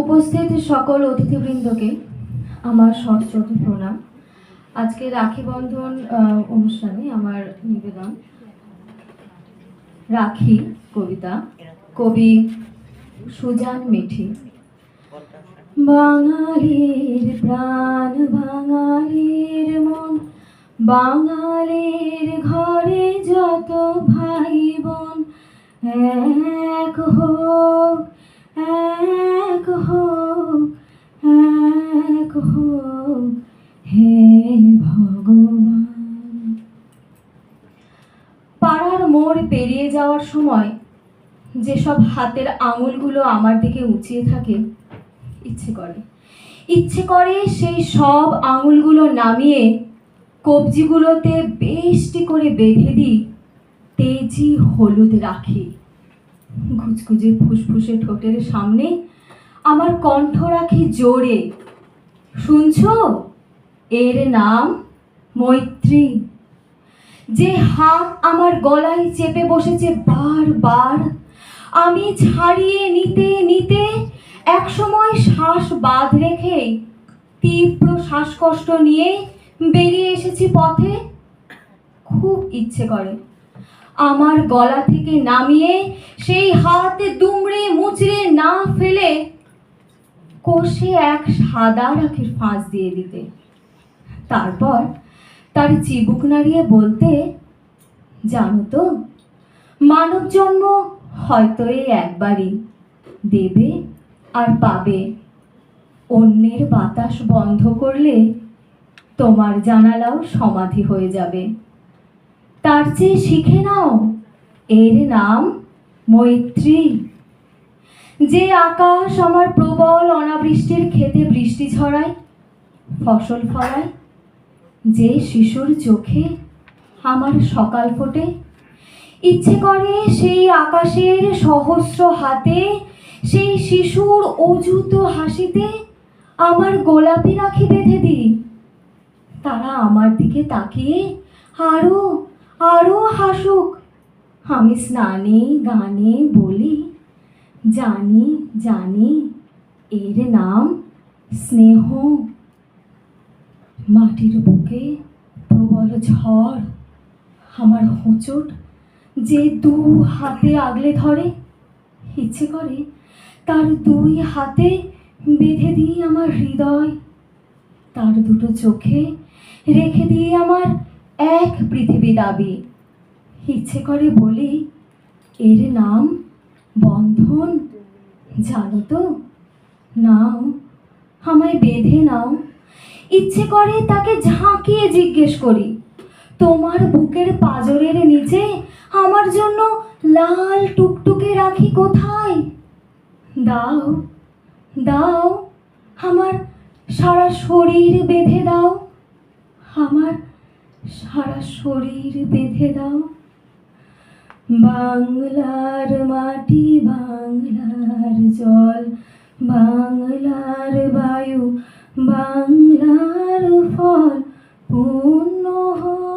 উপস্থিত সকল অতিথিবৃন্দকে আমার সশ্রদ্ধ প্রণাম। আজকে রাখি বন্ধন অনুষ্ঠানে আমার নিবেদন রাখি কবিতা, কবি সুজান মিঠি। বাঙালির প্রাণ, বাঙালির মন, বাঙালির ঘরে যত ভাই বোন, এক হোক এক হোক এক হোক হে ভগবান। পাড়ার মোড় পেরিয়ে যাওয়ার সময় যেসব হাতের আঙুলগুলো আমার দিকে উঁচিয়ে থাকে, ইচ্ছে করে। ইচ্ছে করে সেই সব আঙুলগুলো নামিয়ে কবজিগুলোতে বেশটি করে বেঁধে দিই, তেজি হলুদ রাখি। ঘুচকুচে ফুসফুসে ঠোঁটের সামনে আমার কণ্ঠ রাখি জোরে শুনছো? এর নাম মৈত্রী। যে হাত আমার গলায় চেপে বসেছে বারবার, আমি ছাড়িয়ে নিতে নিতে একসময় শ্বাস বাঁধ রেখে তীব্র শ্বাসকষ্ট নিয়ে বেরিয়ে এসেছি পথে। খুব ইচ্ছে করে। আমার গলা থেকে নামিয়ে সেই হাতে দুমড়ে মুচড়ে না ফেলে কষে এক সাদা রাখির ফাঁস দিয়ে দিতে। তারপর তার চিবুক নাড়িয়ে বলতে, জানো তো, মানব জন্ম হয়তো এই একবারই দেবে আর পাবে। অন্যের বাতাস বন্ধ করলে তোমার জানালাও সমাধি হয়ে যাবে। তার চেয়ে শিখে নাও, এর নাম মৈত্রী। যে আকাশ আমার প্রবল অনাবৃষ্টির খেতে বৃষ্টি ছড়ায়, ফসল ফলায়, যে শিশুর চোখে আমার সকাল ফোটে, ইচ্ছে করে সেই আকাশের সহস্র হাতে, সেই শিশুর অযুত হাসিতে আমার গোলাপি রাখি বেঁধে দিই। তারা আমার দিকে তাকিয়ে আরও আরও হাসুক। আমি স্নানে, গানে বলি জানি জানি, এর নাম স্নেহ। মাটির বুকে প্রবল ঝড়, আমার হোঁচট যে দু হাতে আগলে ধরে, ইচ্ছে করে তার দুই হাতে বেঁধে দিই আমার হৃদয়। তার দুটো চোখে রেখে দিই আমার এক পৃথিবী দাবি। ইচ্ছে করে বলি, এর নাম বন্ধন জানো তো? নাও, আমায় বেঁধে নাও। ইচ্ছে করে তাকে ঝাঁকিয়ে জিজ্ঞেস করি, তোমার বুকের পাজরের নিচে আমার জন্য লাল টুকটুকে রাখি কোথায়? দাও দাও, আমার সারা শরীর বেঁধে দাও। আমার সারা শরীর বেঁধে দাও। বাংলার মাটি বাংলার জল বাংলার বায়ু বাংলার ফল পূর্ণ হোক